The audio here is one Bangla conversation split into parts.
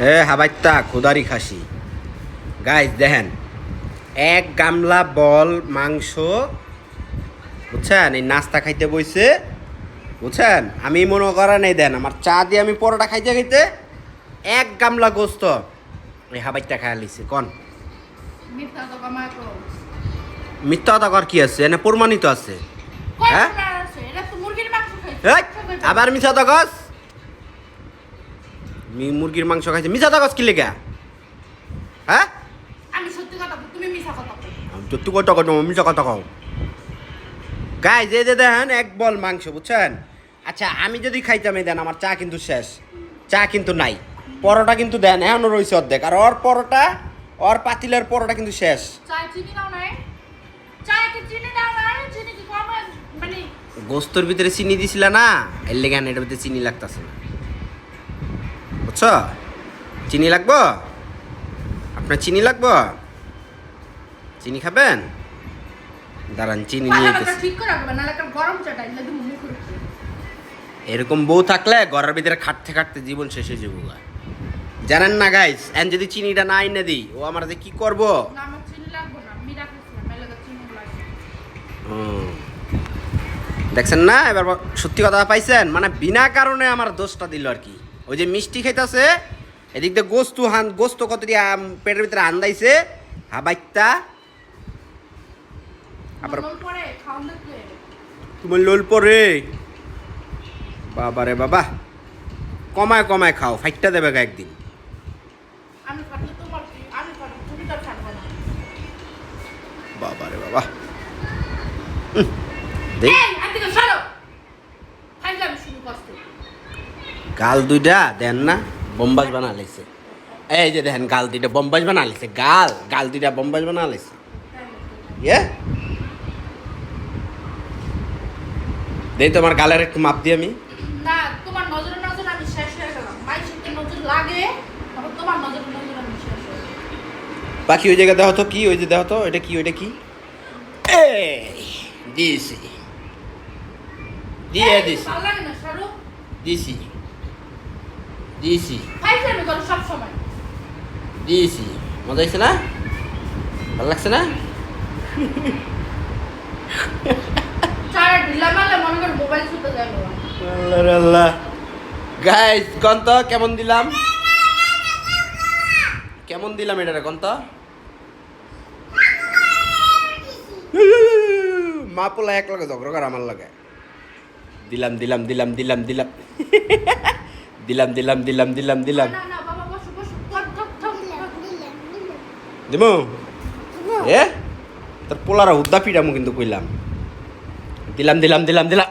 এ হাবাইত্তা খুদারি খাসি। গাইজ দেখেন এক গামলা বল মাংস বুঝছেন? এই নাস্তা খাইতে বইছে বুঝছেন? আমি মনে করা নেই দেন আমার চা দিয়ে আমি পরোটা খাইতে খাইতে এক গামলা গোস্ত এই হাবাইত্তা খাই লিছে কন। মিথ্যা মিথ্যা কথা কর কি আছে? এনে প্রমাণিত আছে। হ্যাঁ? আবার মিছা তকস মুরগির মাংস খাইছে। মিছা তকস কি লেগে? হ্যাঁ? আমি সত্যি কথা তুমি মিছা কথা তুই কত কত মিছা কথা কও। গাই যে যে দেখেন এক বল মাংস বুঝছেন? আচ্ছা আমি যদি খাইতাম এই দেন আমার চা কিন্তু শেষ। চা কিন্তু নাই। পরোটা কিন্তু দেন এখনও রয়েছে অর্ধেক। আর ওর পরোটা ওর পাতিলের পরোটা কিন্তু শেষ? মানে গোস্তর ভিতরে চিনি দিছিল না? এর লেগে এটার ভিতরে চিনি লাগতেছে না। বুঝছ? চিনি লাগবো? আপনার চিনি লাগবো? চিনি খাবেন? দাঁড়ান চিনি নিয়ে। এরকম বউ থাকলে ঘরের ভিতরে খাটতে খাটতে জীবন শেষ হয়ে যাব জানেন না গাইস এন যদি চিনিটা না এনে দিই ও আমার যে কি করব। দেখছেন না এবার সত্যি কথা পাইছেন? মানে বিনা কারণে আমার দোষটা দিল আর কি। ওই যে মিষ্টি খাইতেছে এদিক দিয়ে গোস্তু হান গোস্ত কত দিয়ে পেটের ভিতরে আন্দাইছে হাবাইত্তা। আবার তোমার লোল পরে। বাবা রে বাবা। কমায় কমায় খাও ফাইটটা দেবে গা একদিন। তুমি। বাবা রে বাবা। দেখ এই, এদিকে সরো। ফাইজলামি শুরু করছ। গাল দুইটা দেন না বোম্বাস বানা লাইছে এই যে দেখেন গাল দুইটা বোম্বাস বানা লাইছে গাল গাল দুইটা বোম্বাস বানা লাইছে ইয়ে? দেই তোমার গালের একটু মাপ দিই আমি। না তোমার নজরে নজরে আমি শেষ হয়ে গেলাম। মাইসিতে নজর লাগে তারপর তোমার নজরে নজরে আমি শেষ হয়ে গেলাম। বাকি ওই জায়গা দেখো তো কি ওই যে দেখো তো এটা কি ওইটা কি? এই দিছি। দিয়ে দিছি। ভালো লাগে না সরো দিছি। দিয়েছি। সব সময়। দিয়েছি। মজা হয়েছে না? ভালো লাগছে না? গাইস গন্ত কেমন দিলাম? কেমন দিলাম এটারে গন্ত? মা পোলা এক লগে ঝগড়া কর আমার লগে। দিলাম দিলাম দিলাম দিলাম দিলাম। দিলাম দিলাম দিলাম দিলাম দিলাম দিমু এ তোর পোলারা হুদ্দা পিডামু কিন্তু কইলাম দিলাম দিলাম দিলাম দিলাম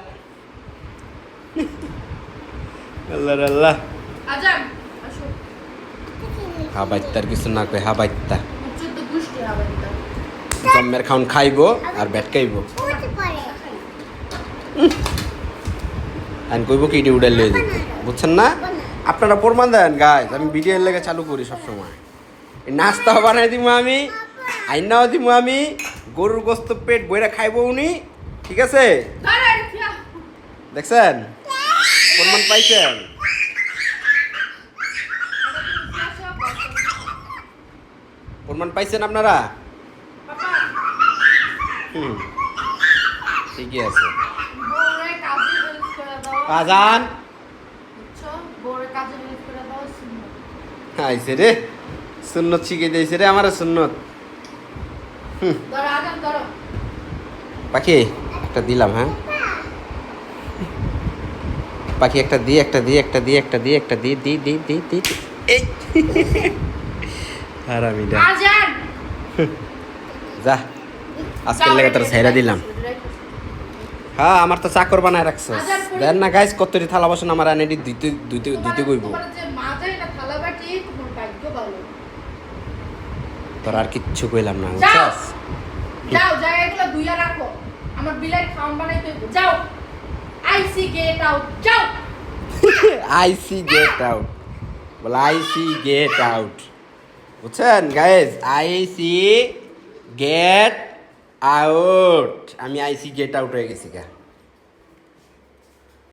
আল্লাহ আল্লাহ হাবাইত্তার কিছু না কই হাবাইত্তা জম্মের খাউন খাইবো আর ব্যাট খাইবো আইন কইব কি ইডি উড়াই লয়ে যেতে বুঝছেন না? আপনারা প্রমাণ দেন গাইজ আমি ভিডিও লেগে চালু করি সবসময়। নাস্তাও বানাই দিব আমি আইনাও দিব আমি গরুর গোস্ত পেট বইরা খাইবো উনি ঠিক আছে? দেখছেন? প্রমাণ পাইছেন? প্রমাণ পাইছেন আপনারা? হুম ঠিকই আছে। আজান। আইছে রে। সুন্নত শিখে দিয়েছে রে আমার সুন্নত। ধরো পাখি একটা দিলাম হ্যাঁ? পাখি একটা দিয়ে একটা দিয়ে একটা দিয়ে একটা দিয়ে একটা দিয়ে দি দি দি দি দি। এই। যা যা আজকের লেগে তোর ছেড়ে দিলাম। হ্যাঁ আমার তো চাকর বানায় রাখছো। দেন না গাইস কতটি থালা বাসন আমার আনে দুইতে দুইতে দুইতে কইব। তোর আর কিচ্ছু কইলাম না যাও! বুঝছস? যাও জায়গাগুলো ধুইয়া রাখো। আমার বিলাই খাওয়ান বানাইতে হইব। যাও! আইসি গেট আউট যাও! I see get out. বলে আই সি গেট আউট। বুঝছেন guys I see get out আমি আইসি গেট আউট হয়ে গেছি গা।